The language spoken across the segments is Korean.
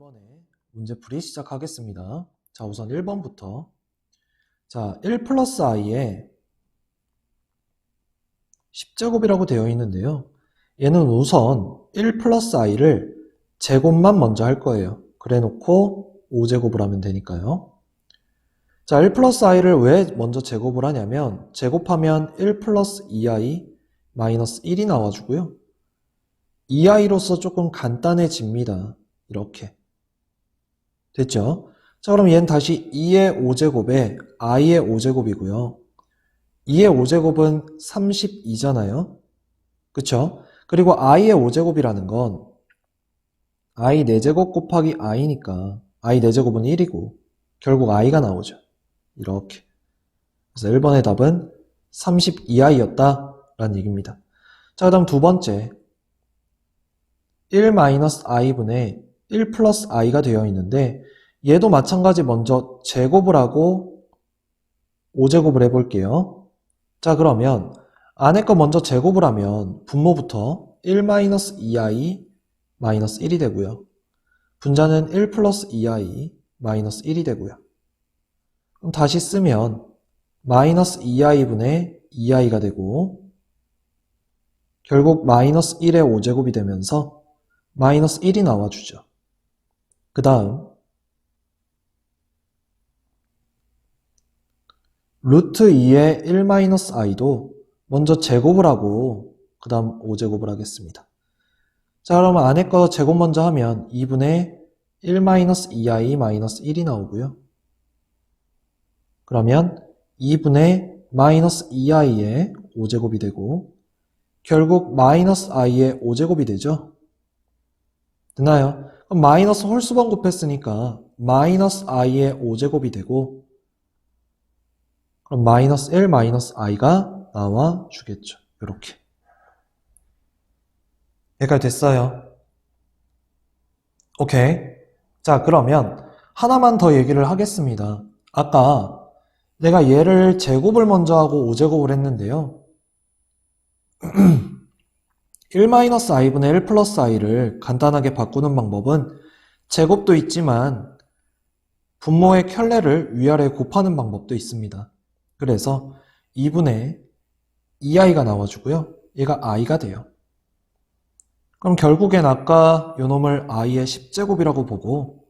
이번에 문제풀이 시작하겠습니다. 자, 우선 1번부터. 자, 1 플러스 i에 10제곱이라고 되어 있는데요. 얘는 우선 1 플러스 i를 제곱만 먼저 할 거예요. 그래 놓고 5제곱을 하면 되니까요. 자, 1 플러스 i를 왜 먼저 제곱을 하냐면, 제곱하면 1 플러스 2i 마이너스 1이 나와주고요. 2i로서 조금 간단해집니다. 이렇게. 됐죠? 자, 그럼 얘는 다시 2의 5제곱에 i의 5제곱이고요. 2의 5제곱은 32잖아요. 그쵸? 그리고 i의 5제곱이라는 건 i 4제곱 곱하기 i니까 i 4제곱은 1이고 결국 i가 나오죠. 이렇게. 그래서 1번의 답은 32i였다 라는 얘기입니다. 자, 그 다음 두 번째 1-i분의 1 플러스 i가 되어 있는데 얘도 마찬가지 먼저 제곱을 하고 5제곱을 해볼게요. 자 그러면 안에 거 먼저 제곱을 하면 분모부터 1-2i 마이너스 1이 되고요. 분자는 1 플러스 2i 마이너스 1이 되고요. 그럼 다시 쓰면 마이너스 2i분의 2i가 되고 결국 마이너스 1의 5제곱이 되면서 마이너스 1이 나와주죠. 그 다음 루트 2의 1-i도 먼저 제곱을 하고 그 다음 5제곱을 하겠습니다. 자 그러면 안에 거 제곱 먼저 하면 2분의 1-2i-1이 나오고요. 그러면 2분의 마이너스 2i의 5제곱이 되고 결국 마이너스 i의 5제곱이 되죠. 되나요? 마이너스 홀수번 곱했으니까 마이너스 i의 5제곱이 되고 그럼 마이너스 1 마이너스 i가 나와 주겠죠. 이렇게. 여기까지 됐어요. 오케이. 자, 그러면 하나만 더 얘기를 하겠습니다. 아까 내가 얘를 제곱을 먼저 하고 5제곱을 했는데요. 1-i분의 1 플러스 i를 간단하게 바꾸는 방법은 제곱도 있지만 분모의 켤레를 위아래 곱하는 방법도 있습니다. 그래서 2분의 2i가 나와주고요. 얘가 i가 돼요. 그럼 결국엔 아까 요놈을 i의 10제곱이라고 보고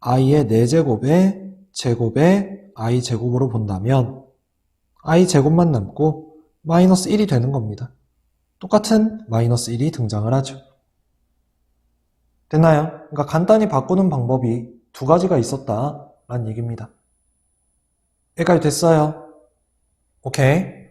i의 4제곱에 제곱에 i 제곱으로 본다면 i 제곱만 남고 마이너스 1이 되는 겁니다. 똑같은 마이너스 1이 등장을 하죠. 됐나요? 그러니까 간단히 바꾸는 방법이 두 가지가 있었다라는 얘기입니다. 여기까지 됐어요. 오케이.